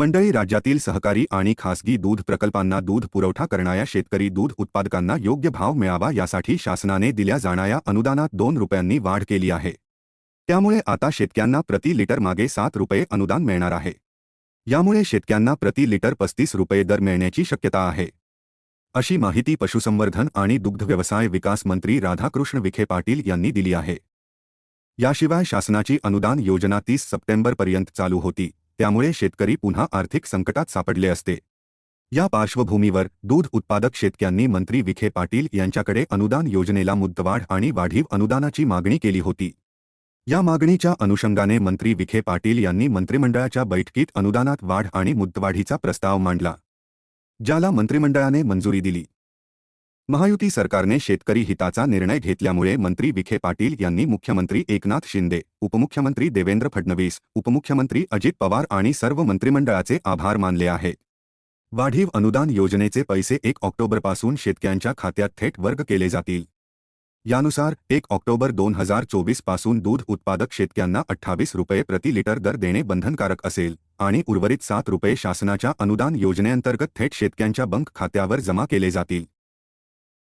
मंडळी राज्यातील सहकारी आणि खासगी दूध प्रकल्पांना दूध पुरवठा करणाऱ्या शेतकरी दूध उत्पादकांना योग्य भाव मिळावा यासाठी शासनाने दिल्या जाणाऱ्या अनुदानात दोन रुपयांनी वाढ केली आहे. त्यामुळे आता शेतक्यांना प्रति लिटर मागे सात रुपये अनुदान मिळणार आहे. यामुळे शेतक्यांना प्रति लिटर पस्तीस रुपये दर मिळण्याची शक्यता आहे. अशी माहिती पशुसंवर्धन आणि दुग्धव्यवसाय विकास मंत्री राधाकृष्ण विखे पाटील यांनी दिली आहे. याशिवाय शासनाची अनुदान योजना तीस सप्टेंबरपर्यंत चालू होती. त्यामुळे शेतकरी पुन्हा आर्थिक संकटात सापडले असते. या पार्श्वभूमीवर दूध उत्पादक शेतकऱ्यांनी मंत्री विखे पाटील यांच्याकडे अनुदान योजनेला मुद्दवाढ आणि वाढीव अनुदानाची मागणी केली होती. या मागणीच्या अनुषंगाने मंत्री विखे पाटील यांनी मंत्रिमंडळाच्या बैठकीत अनुदानात वाढ आणि मुद्दवाढीचा प्रस्ताव मांडला. ज्याला मंत्रिमंडळाने मंजुरी दिली. महायुती सरकारने शेतकरी हिताचा निर्णय घेतल्यामुळे मंत्री विखे पाटील यांनी मुख्यमंत्री एकनाथ शिंदे उपमुख्यमंत्री देवेंद्र फडणवीस उपमुख्यमंत्री अजित पवार आणि सर्व मंत्रिमंडळाचे आभार मानले आहेत. वाढीव अनुदान योजनेचे पैसे एक ऑक्टोबरपासून शेतकऱ्यांच्या खात्यात थेट वर्ग केले जातील. यानुसार एक ऑक्टोबर दोन हजार चोवीसपासून दूध उत्पादक शेतकऱ्यांना अठ्ठावीस रुपये प्रति लिटर दर देणे बंधनकारक असेल आणि उर्वरित सात रुपये शासनाच्या अनुदान योजनेअंतर्गत थेट शेतकऱ्यांच्या बंक खात्यावर जमा केले जातील.